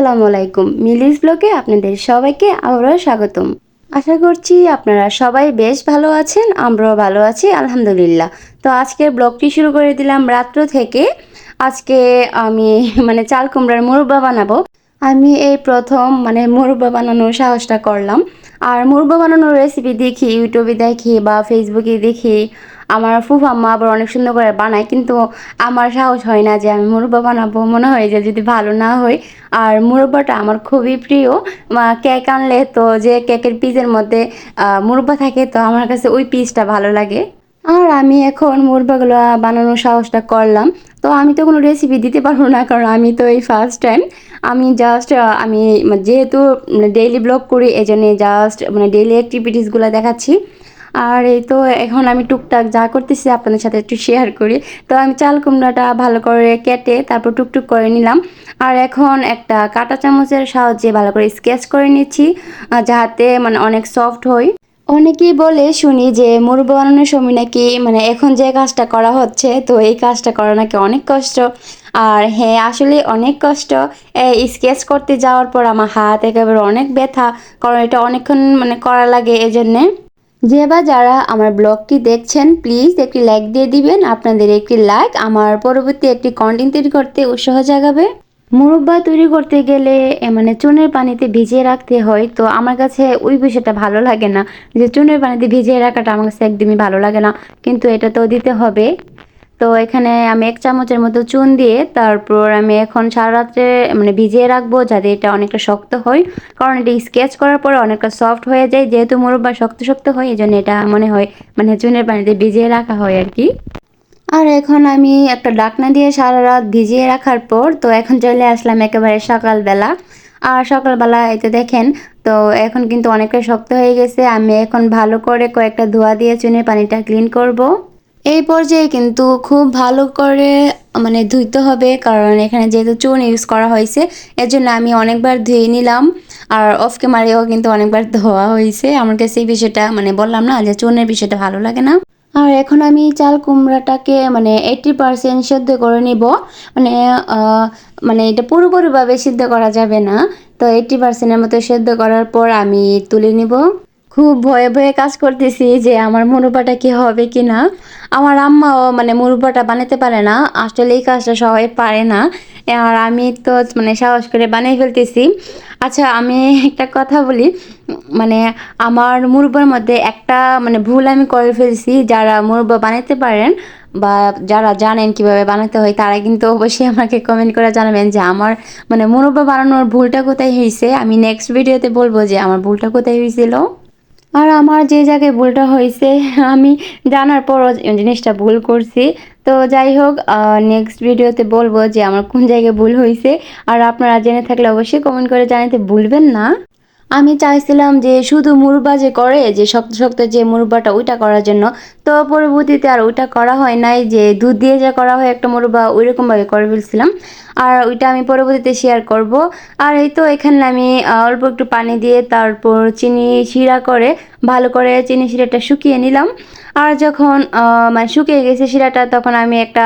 আসসালামু আলাইকুম। মিলিস ব্লগে আপনাদের সবাইকে আবারও স্বাগতম। আশা করছি আপনারা সবাই বেশ ভালো আছেন, আমরাও ভালো আছি, আলহামদুলিল্লাহ। তো আজকের ব্লগটি শুরু করে দিলাম রাত্র থেকে। আজকে আমি মানে চাল কুমড়ার মুরব্বা বানাবো। আমি এই প্রথম মানে মুরব্বা বানানোর সাহসটা করলাম। আর মুরব্বা বানানোর রেসিপি দেখি ইউটিউবে দেখি বা ফেসবুকে দেখি। আমার ফুফাম্মা আবার অনেক সুন্দর করে বানায়, কিন্তু আমার সাহস হয় না যে আমি মুরব্বা বানাবো। মনে হয় যে যদি ভালো না হয়, আর মুরব্বাটা আমার খুবই প্রিয়। মা- কেক আনলে তো যে কেকের পিসের মধ্যে মুরব্বা থাকে, তো আমার কাছে ওই পিসটা ভালো লাগে। আর আমি এখন মুরব্বাগুলো বানানোর সাহসটা করলাম। তো আমি তো কোনো রেসিপি দিতে পারব না, কারণ আমি তো এই ফার্স্ট টাইম আমি জাস্ট আমি যেহেতু ডেইলি ব্লগ করি এই জন্যে জাস্ট মানে ডেইলি অ্যাক্টিভিটিসগুলো দেখাচ্ছি। আর এই তো এখন আমি টুকটাক যা করতেছি আপনাদের সাথে একটু শেয়ার করি। তো আমি চাল কুমড়াটা ভালো করে কেটে তারপর টুকটুক করে নিলাম। আর এখন একটা কাঁটা চামচের সাহায্যে ভালো করে স্কেচ করে নিচ্ছি যাতে মানে অনেক সফট হয়। অনেকেই বলে শুনি যে মুরব্বা বানানোর সময় নাকি মানে এখন যে কাজটা করা হচ্ছে, তো এই কাজটা করা নাকি অনেক কষ্ট। আর হ্যাঁ আসলে অনেক কষ্ট। স্কেচ করতে যাওয়ার পর আমার হাত একেবারে অনেক ব্যথা, কারণ এটা অনেকক্ষণ মানে করা লাগে এজন্যে। যে বা যারা আমার ব্লগটি দেখছেন প্লিজ একটি লাইক দিয়ে দিবেন। আপনাদের একটি লাইক আমার পরবর্তী একটি কন্টেন্ট তৈরি করতে উৎসাহ জাগাবে। মুরব্বা তৈরি করতে গেলে মানে চুনের পানিতে ভিজিয়ে রাখতে হয়। তো আমার কাছে ওই বিষয়টা ভালো লাগে না যে চুনের পানিতে ভিজিয়ে রাখাটা আমার কাছে একদমই ভালো লাগে না। কিন্তু এটা তো দিতে হবে। তো এখানে আমি এক চামচের মতো চুন দিয়ে তারপর আমি এখন সারা রাত্রে মানে ভিজিয়ে রাখব যাতে এটা অনেকটা শক্ত হয়। কারণ এটা স্কেচ করার পরে অনেকটা সফট হয়ে যায়। যেহেতু মুরব্বা শক্ত শক্ত হয় এই জন্য এটা মনে হয় মানে চুনের পানিতে ভিজিয়ে রাখা হয় আর কি। আর এখন আমি একটা ডাকনা দিয়ে সারা রাত ভিজিয়ে রাখার পর তো এখন চলে আসলাম একেবারে সকালবেলা। আর সকালবেলা এই তো দেখেন, তো এখন কিন্তু অনেকটা শক্ত হয়ে গেছে। আমি এখন ভালো করে কয়েকটা ধোয়া দিয়ে চুনের পানিটা ক্লিন করব। এই পর্যায়ে কিন্তু খুব ভালো করে মানে ধুইতে হবে, কারণ এখানে যেহেতু চুন ইউজ করা হয়েছে এর জন্য আমি অনেকবার ধুয়ে নিলাম। আর অফ ক্যামেরায়ও কিন্তু অনেকবার ধোয়া হয়েছে। আমার কাছে এই বিষয়টা মানে বললাম না যে চুনের বিষয়টা ভালো লাগে না। আর এখন আমি চাল কুমড়াটাকে মানে এইটি পার্সেন্ট সেদ্ধ করে নিব। মানে মানে এটা পুরোপুরিভাবে সিদ্ধ করা যাবে না। তো এইটি পার্সেন্টের মতো সেদ্ধ করার পর আমি তুলে নিব। খুব ভয়ে ভয়ে কাজ করতেছি যে আমার মুরব্বাটা কি হবে কি না। আমার আম্মাও মানে মুরব্বাটা বানাতে পারে না। আসলে এই কাজটা সবাই পারে না। আর আমি তো মানে সাহস করে বানিয়ে ফেলতেছি। আচ্ছা আমি একটা কথা বলি। মানে আমার মুরব্বার মধ্যে একটা মানে ভুল আমি করে ফেলছি। যারা মুরব্বা বানাতে পারেন বা যারা জানেন কীভাবে বানাতে হয়, তারা কিন্তু অবশ্যই আমাকে কমেন্ট করে জানাবেন যে আমার মানে মুরব্বা বানানোর ভুলটা কোথায় হয়েছে আমি নেক্সট ভিডিওতে বলব যে আমার ভুলটা কোথায় হয়েছিল আর আমার যে জায়গায় ভুলটা হয়েছে, আমি জানার পরও জিনিসটা ভুল করছি। তো যাই হোক নেক্সট ভিডিওতে বলব যে আমার কোন জায়গায় ভুল হয়েছে। আর আপনারা জেনে থাকলে অবশ্যই কমেন্ট করে জানাতে ভুলবেন না। আমি চাইছিলাম যে শুধু মুরব্বা যে করে, যে শক্ত শক্ত যে মুরব্বাটা ওইটা করার জন্য, তো পরবর্তীতে আর ওইটা করা হয় নাই, যে দুধ দিয়ে যে করা হয় একটা মুরব্বা ওইরকমভাবে করে ফেলছিলাম। আর ওইটা আমি পরবর্তীতে শেয়ার করব। আর এই তো এখানে আমি অল্প একটু পানি দিয়ে তারপর চিনি শিরা করে, ভালো করে চিনি শিরাটা শুকিয়ে নিলাম। আর যখন মানে শুকিয়ে গেছে শিরাটা, তখন আমি একটা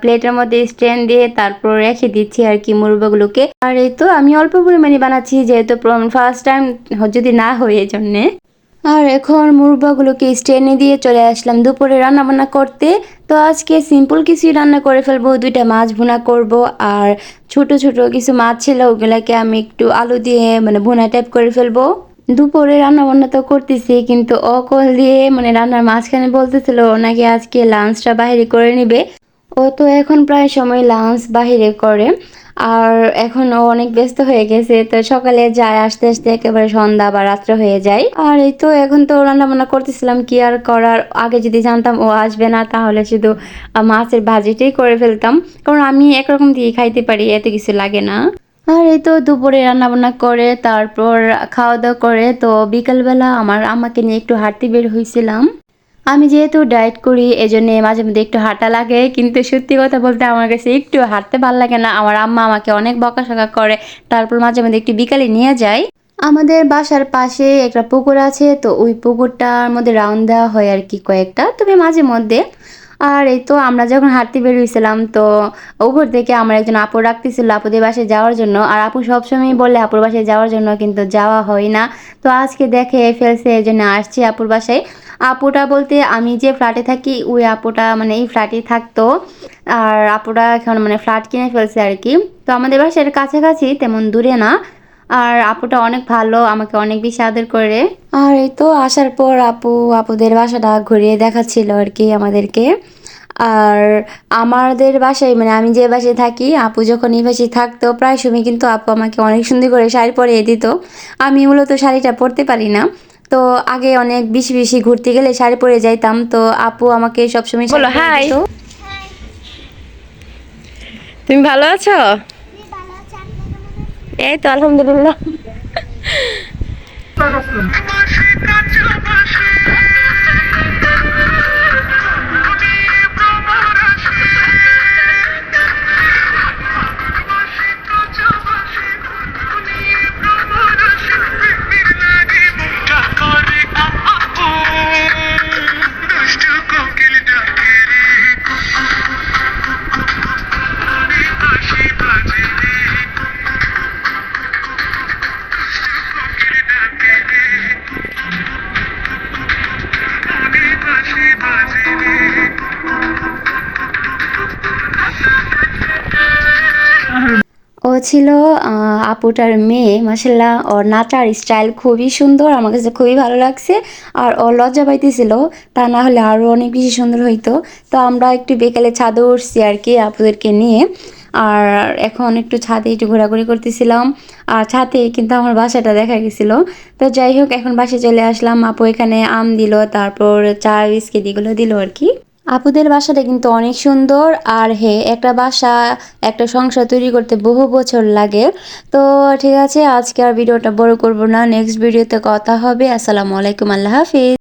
প্লেটের মধ্যে স্ট্যান্ড দিয়ে তারপর রেখে দিচ্ছি আর কি মুরব্বাগুলোকে। আর এই তো আমি অল্প পরিমাণে বানাচ্ছি, যেহেতু ফার্স্ট টাইম যদি না হয় এই জন্যে। আর এখন মুরব্বাগুলোকে স্টেনে দিয়ে চলে আসলাম দুপুরে রান্না বান্না করতে। তো আজকে সিম্পল কিছুই রান্না করে ফেলব, দুইটা মাছ ভুনা করব, আর ছোট ছোট কিছু মাছ ছিল, ওগুলাকে আমি একটু আলু দিয়ে মানে ভুনা টাইপ করে ফেলব। দুপুরে রান্না বান্না তো করতেছি, কিন্তু অকল দিয়ে মানে রান্নার মাঝখানে বলতেছিল ওনাকে আজকে লাঞ্চটা বাইরে করে নিবে। ও তো এখন প্রায় সময় লাঞ্চ বাহিরে করে। আর এখন ও অনেক ব্যস্ত হয়ে গেছে, তো সকালে যায় আসতে আসতে একেবারে সন্ধ্যা বা রাত্র হয়ে যায়। আর এই তো এখন তো রান্না বান্না করতেছিলাম, কি আর করার? আগে যদি জানতাম ও আসবে না, তাহলে শুধু মাছের ভাজিটাই করে ফেলতাম। কারণ আমি একরকম দিয়ে খাইতে পারি, এত কিছু লাগে না। আর এই তো দুপুরে রান্না বান্না করে, তারপর খাওয়া দাওয়া করে, তো বিকালবেলা আমার আমাকে নিয়ে একটু হাঁটতে বের হয়েছিলাম আমি যেহেতু ডায়েট করি, এজন্যে মাঝে মধ্যে একটু হাঁটা লাগে। কিন্তু সত্যি কথা বলতে আমার কাছে একটু হাঁটতে ভালো লাগে না। আমার আম্মা আমাকে অনেক বকাশকা করে। তারপর মাঝে মধ্যে একটু বিকালে নিয়ে যায় আমাদের বাসার পাশে একটা পুকুর আছে। তো ওই পুকুরটার মধ্যে রাউন্ড দেওয়া হয় আর কি কয়েকটা। তবে মাঝে মধ্যে আর এই তো আমরা যখন হাঁটতে বের হয়েছিলাম তো উপর থেকে আমার একজন আপু রাখতেছিল আপুদের বাসায় যাওয়ার জন্য। আর আপু সবসময় বলে আপুর বাসায় যাওয়ার জন্য, কিন্তু যাওয়া হয় না। তো আজকে দেখে ফেলছে, এই জন্য আসছি আপুর বাসায়। আপুটা বলতে আমি যে ফ্ল্যাটে থাকি, ওই আপুটা মানে এই ফ্ল্যাটেই থাকতো। আর আপুটা এখন মানে ফ্ল্যাট কিনে ফেলছে আর কি। তো আমাদের বাসার কাছাকাছি, তেমন দূরে না। আর আপুটা অনেক ভালো আমাকে অনেক বেশি আদর করে। আর এই তো আসার পর আপু আপুদের বাসাটা ঘুরিয়ে দেখাচ্ছিল আর কি আমাদেরকে। আর আমাদের বাসায় মানে আমি যে বাসায় থাকি আপু যখন এই বাসায় থাকতো প্রায় সময় কিন্তু আপু আমাকে অনেক সুন্দর করে শাড়ি পরিয়ে দিত। আমি মূলত শাড়িটা পরতে পারি না। তো আগে অনেক বেশি বেশি ঘুরতে গেলে শাড়ি পরে যাইতাম তো আপু আমাকে সবসময় বলো, হাই। তুমি ভালো আছো? এই তো আলহামদুলিল্লাহ। ও ছিল আপুটার মেয়ে মাসাল্লাহ ওর নাচার স্টাইল খুবই সুন্দর, আমার কাছে খুবই ভালো লাগছে। আর ও লজ্জা পাইতেছিল, তা না হলে আরও অনেক বেশি সুন্দর হইতো। তো আমরা একটু বিকেলে ছাদে উঠছি আর কি আপুদেরকে নিয়ে। আর এখন একটু ছাদে একটু ঘোরাঘুরি করতেছিলাম। আর ছাদে কিন্তু আমার বাসাটা দেখা গেছিল। তো যাই হোক, এখন বাসায় চলে আসলাম। আপু এখানে আম দিল, তারপর চা, বিস্কিট এগুলো দিল আর কি। আপুদের বাসাটা কিন্তু অনেক সুন্দর। আর হে, একটা বাসা, একটা সংসার তৈরি করতে বহু বছর লাগে। তো ঠিক আছে, আজকে আর ভিডিওটা বড় করব না। নেক্সট ভিডিওতে কথা হবে। আসসালামু আলাইকুম, আল্লাহ হাফিজ।